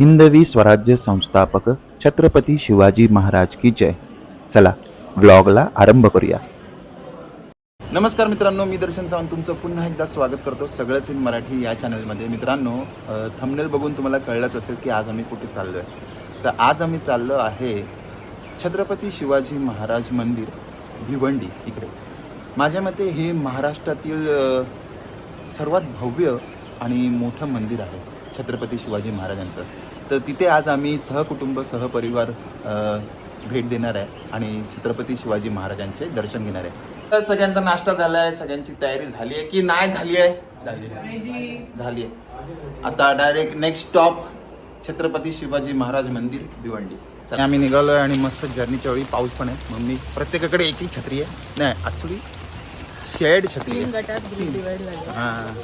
हिंदवी स्वराज्य संस्थापक छत्रपती शिवाजी महाराज की जय. चला व्लॉगला आरंभ करूया. नमस्कार मित्रांनो मी दर्शन सावंत तुमचं पुन्हा एकदा स्वागत करतो सगळंच इन मराठी या चॅनलमध्ये मित्रांनो थंबनेल बघून तुम्हाला कळलंच असेल की आज आम्ही कुठे चाललो आहे तर आज आम्ही चाललो आहे छत्रपती शिवाजी महाराज मंदिर भिवंडी इकडे. माझ्या मते हे महाराष्ट्रातील सर्वात भव्य आणि मोठं मंदिर आहे. छत्रपती शिवाजी महाराजांचं. तर तिथे आज आम्ही सहकुटुंब सहपरिवार भेट देणार आहे आणि छत्रपती शिवाजी महाराजांचे दर्शन घेणार आहे. तर सगळ्यांचा नाश्ता झाला आहे सगळ्यांची तयारी झाली आहे की नाही झाली आहे? झाली आहे. झाली आहे. आता direct next stop Chhatrapati Shivaji Maharaj Mandir Bhiwandi. चला, आम्ही निघालोय आणि मस्त जर्नीच्या वेळी पाऊस पण आहे. मग मी प्रत्येकाकडे एक एक छत्री आहे. नाही ॲक्च्युली शेड छत्री. तीन गटात डिवाइड झाले हां.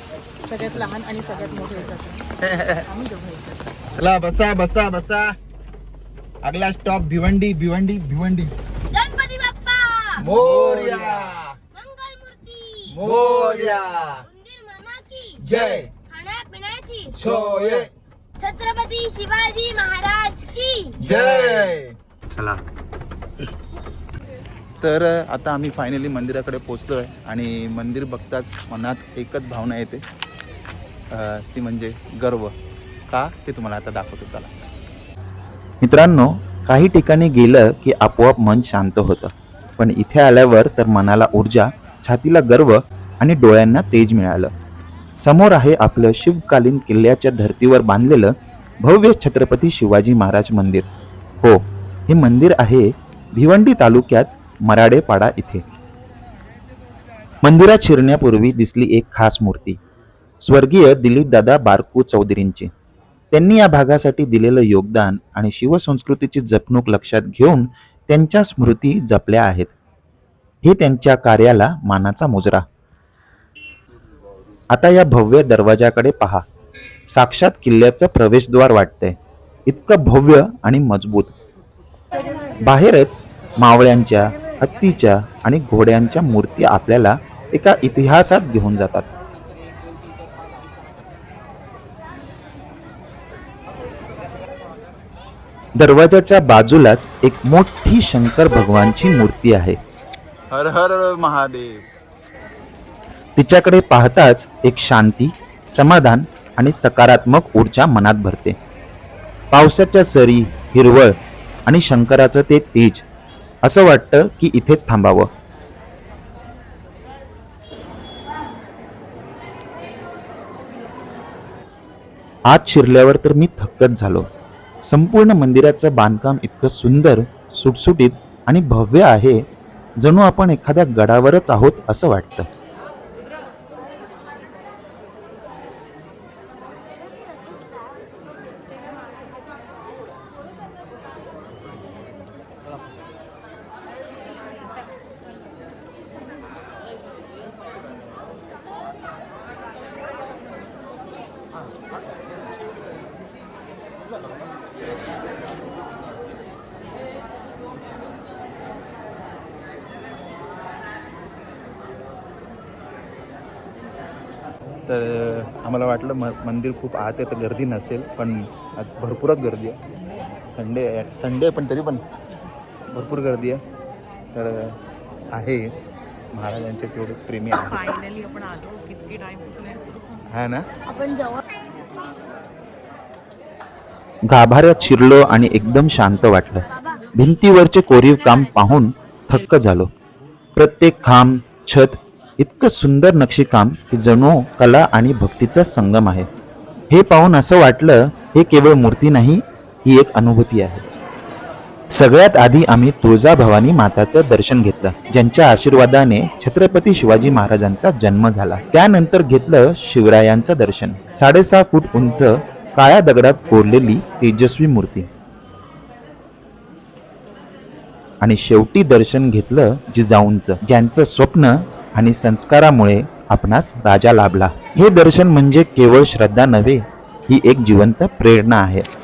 सगळ्यात लहान आणि सगळ्यात मोठे येतात आम्ही दोघं येतात. चला बसा बसा बसा. अगला स्टॉप भिवंडी भिवंडी भिवंडी. गणपती बाप्पा! मोर्या. मंगलमूर्ती! मोर्या. उंदीर मामा की! जय. खाण्यापिण्याची! सोय छत्रपती शिवाजी महाराज की! जय. चला. तर आता आम्ही फायनली मंदिराकडे पोचलो आहे आणि मंदिर बघताच मनात एकच भावना येते. ती म्हणजे गर्व. का? ते तुम्हाला आता दाखवतो. चला. मित्रांनो काही ठिकाणी गेलं की आपोआप मन शांत होतं. पण इथे आल्यावर तर मनाला ऊर्जा छातीला गर्व आणि डोळ्यांना तेज मिळालं. समोर आहे आपलं शिवकालीन किल्ल्याच्या धर्तीवर बांधलेलं भव्य छत्रपती शिवाजी महाराज मंदिर. हो हे मंदिर आहे भिवंडी तालुक्यात मराडेपाडा इथे. मंदिरात शिरण्यापूर्वी दिसली एक खास मूर्ती. स्वर्गीय दिलीपदादा बारकू चौधरींची. त्यांनी या भागासाठी दिलेलं योगदान आणि शिवसंस्कृतीची जपणूक लक्षात घेऊन त्यांच्या स्मृती जपल्या आहेत. हे त्यांच्या कार्याला मानाचा मुजरा. आता या भव्य दरवाजाकडे पहा. साक्षात किल्ल्याचं प्रवेशद्वार वाटतंय. इतकं भव्य आणि मजबूत. बाहेरच मावळ्यांच्या हत्तीच्या आणि घोड्यांच्या मूर्ती आपल्याला एका इतिहासात घेऊन जातात. दरवाजाच्या बाजूलाच एक मोठी शंकर भगवानची मूर्ती आहे. हर हर महादेव. तिच्याकडे पाहताच एक शांती समाधान आणि सकारात्मक ऊर्जा मनात भरते. पावसाच्या सरी हिरवळ आणि शंकराचं ते तेज असं वाटतं की इथेच थांबावं. आत शिरल्यावर तर मी थक्कच झालो. संपूर्ण मंदिराचं बांधकाम इतकं सुंदर सुटसुटीत आणि भव्य आहे जणू आपण एखाद्या गडावरच आहोत असं वाटतं. तर आम्हाला वाटलं म मंदिर खूप आत आहे तर गर्दी नसेल पण आज भरपूरच गर्दी आहे. संडे आहे संडे पण तरी पण भरपूर गर्दी आहे. तर आहे. महाराजांचे तेवढेच प्रेमी आहे फायनली आपण आलो किती टाइम हा ना? आपण जवळ गाभाऱ्यात शिरलो आणि एकदम शांत वाटलं. भिंतीवरचे कोरीव काम पाहून थक्क झालो. प्रत्येक खांब छत इतकं सुंदर नक्षीकाम की जणू कला आणि भक्तीचा संगम आहे. हे पाहून असं वाटलं हे केवळ मूर्ती नाही ही एक अनुभूती आहे. सगळ्यात आधी आम्ही तुळजाभवानी माताचं दर्शन घेतलं ज्यांच्या आशीर्वादाने छत्रपती शिवाजी महाराजांचा जन्म झाला. त्यानंतर घेतलं शिवरायांचं दर्शन. साडेसहा फूट उंच काळ्या दगडात कोरलेली तेजस्वी मूर्ती. आणि शेवटी दर्शन घेतलं जिजाऊंचं ज्यांचं स्वप्न आणि संस्कारामुळे आपणास राजा लाभला. हे दर्शन म्हणजे केवळ श्रद्धा नव्हे ही एक जिवंत प्रेरणा आहे.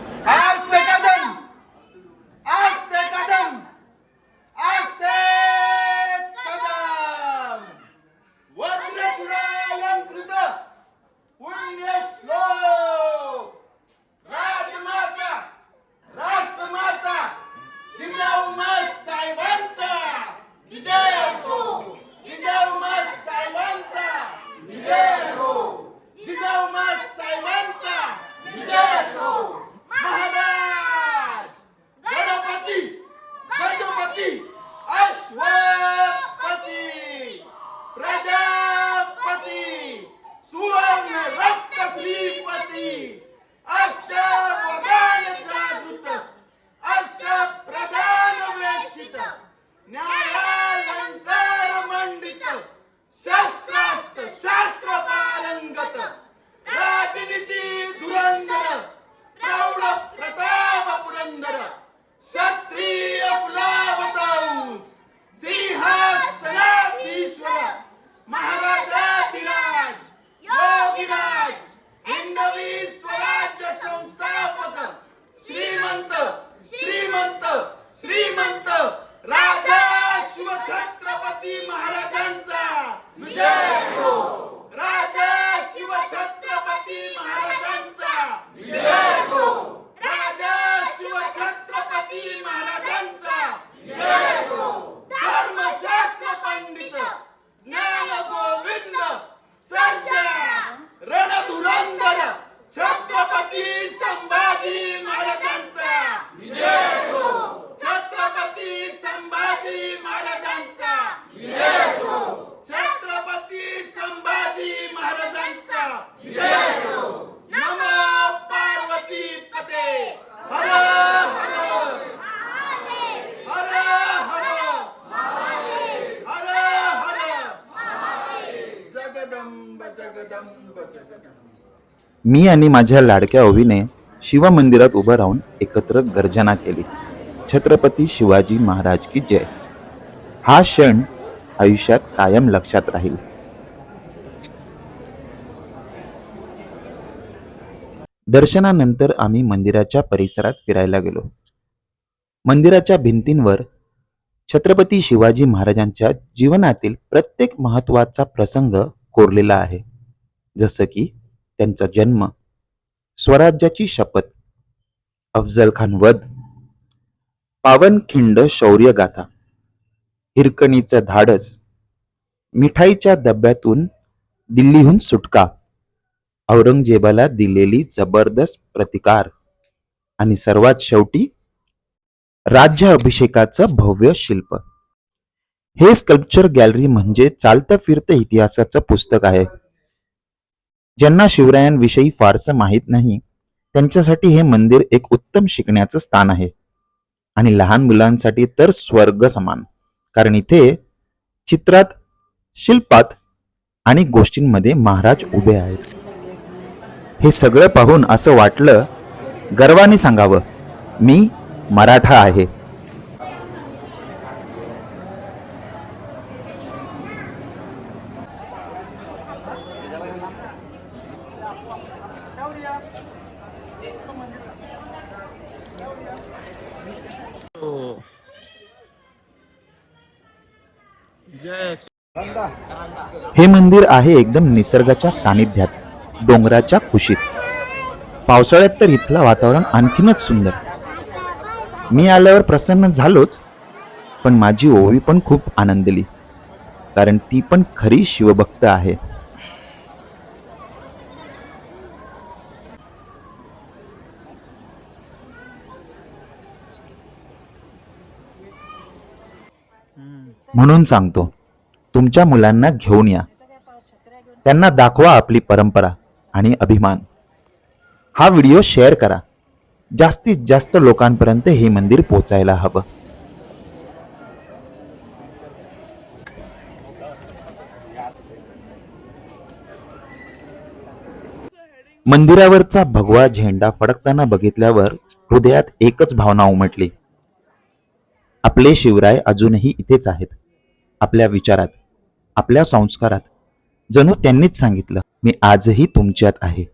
संभाजी महाराजांचा. विजय असो छत्रपती संभाजी महाराजांचा. विजय असो पार्वती पते. हर हर. हर हर. हर हर. जगदंब जगदंब जगदंब. मी आणि माझ्या लाडक्या ओवीने शिवमंदिरात उभं राहून एकत्र गर्जना केली. छत्रपती शिवाजी महाराज की जय. हा क्षण आयुष्यात कायम लक्षात राहील. दर्शनानंतर आम्ही मंदिराच्या परिसरात फिरायला गेलो. मंदिराच्या भिंतींवर छत्रपती शिवाजी महाराजांच्या जीवनातील प्रत्येक महत्त्वाचा प्रसंग कोरलेला आहे. जसं की त्यांचा जन्म स्वराज्याची शपथ अफजल खान वध पावनखिंड शौर्यगाथा हिरकणीचं धाडस. मिठाईच्या डब्यातून दिल्लीहून सुटका. औरंगजेबाला दिलेली जबरदस्त प्रतिकार. आणि सर्वात शेवटी राज्य अभिषेकाचं भव्य शिल्प. हे स्कल्पचर गॅलरी म्हणजे चालतं फिरतं इतिहासाचं पुस्तक आहे. ज्यांना शिवरायांविषयी फारसं माहीत नाही त्यांच्यासाठी हे मंदिर एक उत्तम शिकण्याचं स्थान आहे. आणि लहान मुलांसाठी तर स्वर्ग समान. कारण इथे चित्रात शिल्पात आणि गोष्टींमध्ये महाराज उभे आहेत. हे सगळं पाहून असं वाटलं गर्वाने सांगावं मी मराठा आहे. हे मंदिर आहे एकदम निसर्गाच्या सानिध्यात डोंगराच्या कुशीत. पावसाळ्यात तर इथलं वातावरण आणखीनच सुंदर. मी आल्यावर प्रसन्न झालोच पण माझी ओवी पण खूप आनंदली कारण ती पण खरी शिवभक्त आहे. म्हणून सांगतो तुमच्या मुलांना घेऊन या. त्यांना दाखवा आपली परंपरा आणि अभिमान. हा व्हिडिओ शेअर करा. जास्तीत जास्त लोकांपर्यंत हे मंदिर पोचायला हवं. मंदिरावरचा भगवा झेंडा फडकताना बघितल्यावर हृदयात एकच भावना उमटली. आपले शिवराय अजूनही इथेच आहेत. आपल्या विचारात आपल्या संस्कारात. जणू त्यांनीच सांगितलं मी आजही तुमच्यात आहे.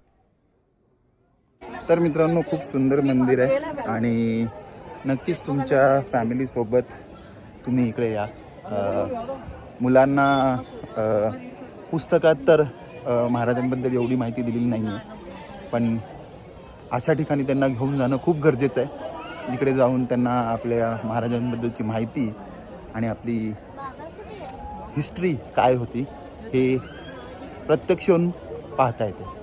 तर मित्रांनो खूप सुंदर मंदिर आहे आणि नक्कीच तुमच्या फॅमिलीसोबत तुम्ही इकडे या. मुलांना पुस्तकात तर महाराजांबद्दल एवढी माहिती दिलेली नाही आहे पण अशा ठिकाणी त्यांना घेऊन जाणं खूप गरजेचं आहे. जिकडे जाऊन त्यांना आपल्या महाराजांबद्दलची माहिती आणि आपली हिस्ट्री काय होती हे प्रत्यक्ष येऊन पाहता येते.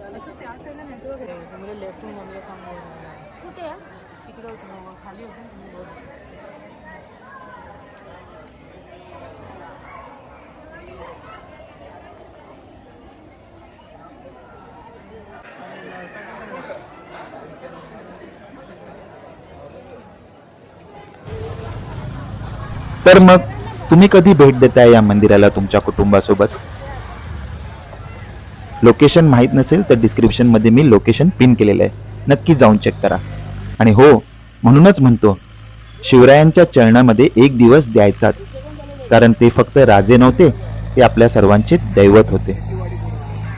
तर मग तुम्ही कधी भेट देताय या मंदिराला तुमच्या कुटुंबासोबत? लोकेशन माहीत नसेल तर डिस्क्रिप्शनमध्ये मी लोकेशन पिन केलेलं आहे. नक्की जाऊन चेक करा. आणि हो म्हणूनच म्हणतो शिवरायांच्या चरणामध्ये एक दिवस द्यायचाच. कारण ते फक्त राजे नव्हते ते आपल्या सर्वांचे दैवत होते.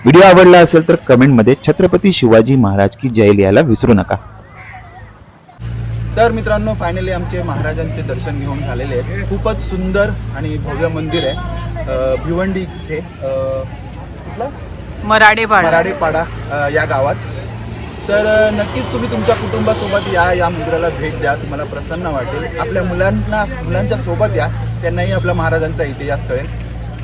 व्हिडिओ आवडला असेल तर कमेंटमध्ये छत्रपती शिवाजी महाराज की जय लिहायला विसरू नका. तर मित्रांनो फायनली आमचे महाराजांचे दर्शन घेऊन झालेले आहे खूपच सुंदर आणि भव्य मंदिर आहे. भिवंडी इथे मराडेपाडा मराडेपाडा या गावात. तर नक्कीच तुम्ही तुमच्या कुटुंबासोबत या या मंदिराला भेट द्या. तुम्हाला प्रसन्न वाटेल. आपल्या मुलांना मुलांच्या सोबत या. त्यांनाही आपल्या महाराजांचा इतिहास कळेल.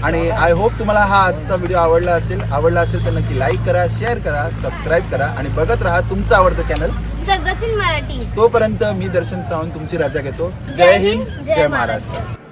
आणि आय होप तुम्हाला हा आजचा व्हिडिओ आवडला असेल आवडला असेल तर नक्की लाईक करा शेअर करा सबस्क्राईब करा आणि बघत राहा तुमचं आवडतं चॅनल सगळंच इन मराठी. तोपर्यंत मी दर्शन सावंत तुमची रजा घेतो. जय हिंद जय महाराष्ट्र.